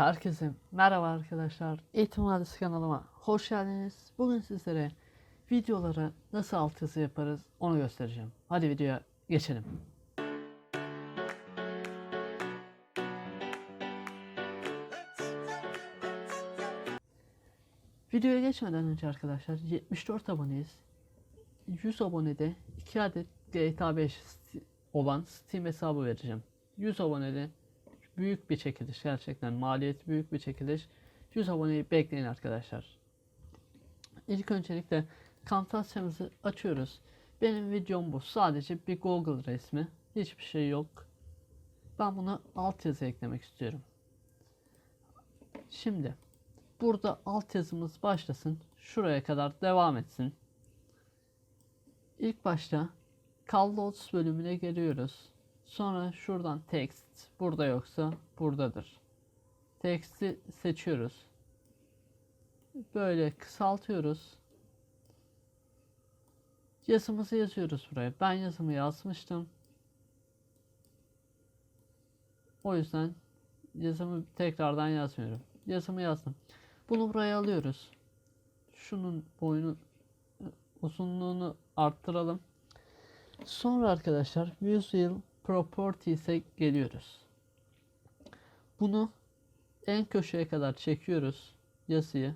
Herkese merhaba arkadaşlar. Eğitim Vadisi kanalıma hoş geldiniz. Bugün sizlere videolara nasıl altyazı yaparız onu göstereceğim. Hadi videoya geçelim. Videoya geçmeden önce arkadaşlar 74 aboneyiz. 100 abonede 2 adet GTA 5 sti- olan Steam hesabı vereceğim. 100 abonede büyük bir çekiliş gerçekten maliyeti büyük bir çekiliş. 100 aboneyi bekleyin arkadaşlar. İlk öncelikle Camtasia'mızı açıyoruz. Benim videom bu. Sadece bir Google resmi. Hiçbir şey yok. Ben buna altyazı eklemek istiyorum. Şimdi burada altyazımız başlasın. Şuraya kadar devam etsin. İlk başta Callouts bölümüne geliyoruz. Sonra şuradan text burada yoksa buradadır. Text'i seçiyoruz. Böyle kısaltıyoruz. Yazımızı yazıyoruz buraya. Ben yazımı yazmıştım. O yüzden yazımı tekrardan yazmıyorum. Yazımı yazdım. Bunu buraya alıyoruz. Şunun boyunu uzunluğunu arttıralım. Sonra arkadaşlar Visual Properties'e geliyoruz. Bunu en köşeye kadar çekiyoruz yazıyı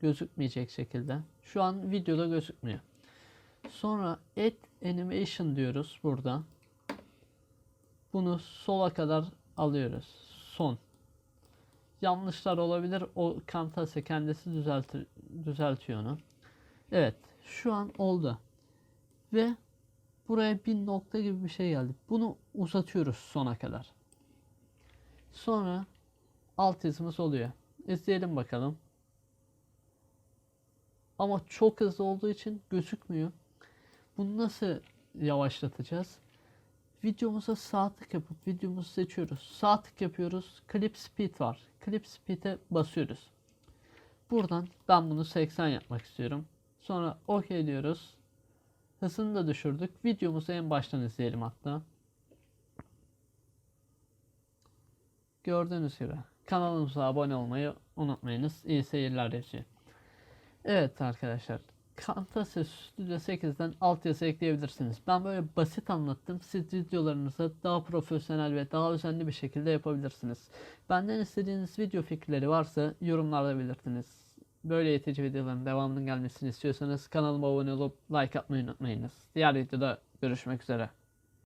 gözükmeyecek şekilde. Şu an videoda gözükmüyor. Sonra Add Animation diyoruz burada. Bunu sola kadar alıyoruz. Son. Yanlışlar olabilir. O Camtasia kendisi düzeltir, düzeltiyor onu. Evet. Şu an oldu. Ve buraya bir nokta gibi bir şey geldi. Bunu uzatıyoruz sona kadar. Sonra alt yazımız oluyor. İzleyelim bakalım. Ama çok hızlı olduğu için gözükmüyor. Bunu nasıl yavaşlatacağız? Videomuza sağ tık yapıp videomuzu seçiyoruz. Sağ tık yapıyoruz. Clip Speed var. Clip Speed'e basıyoruz. Buradan ben bunu 80 yapmak istiyorum. Sonra OK diyoruz. Hızını da düşürdük. Videomuzu en baştan izleyelim hatta. Gördüğünüz gibi kanalımıza abone olmayı unutmayınız. İyi seyirler yazıyor. Evet arkadaşlar. Camtasia Studio 8'den altyazı ekleyebilirsiniz. Ben böyle basit anlattım. Siz videolarınızı daha profesyonel ve daha özenli bir şekilde yapabilirsiniz. Benden istediğiniz video fikirleri varsa yorumlarda belirtiniz. Böyle eğitici videoların devamının gelmesini istiyorsanız kanalıma abone olup like atmayı unutmayınız. Diğer videoda görüşmek üzere.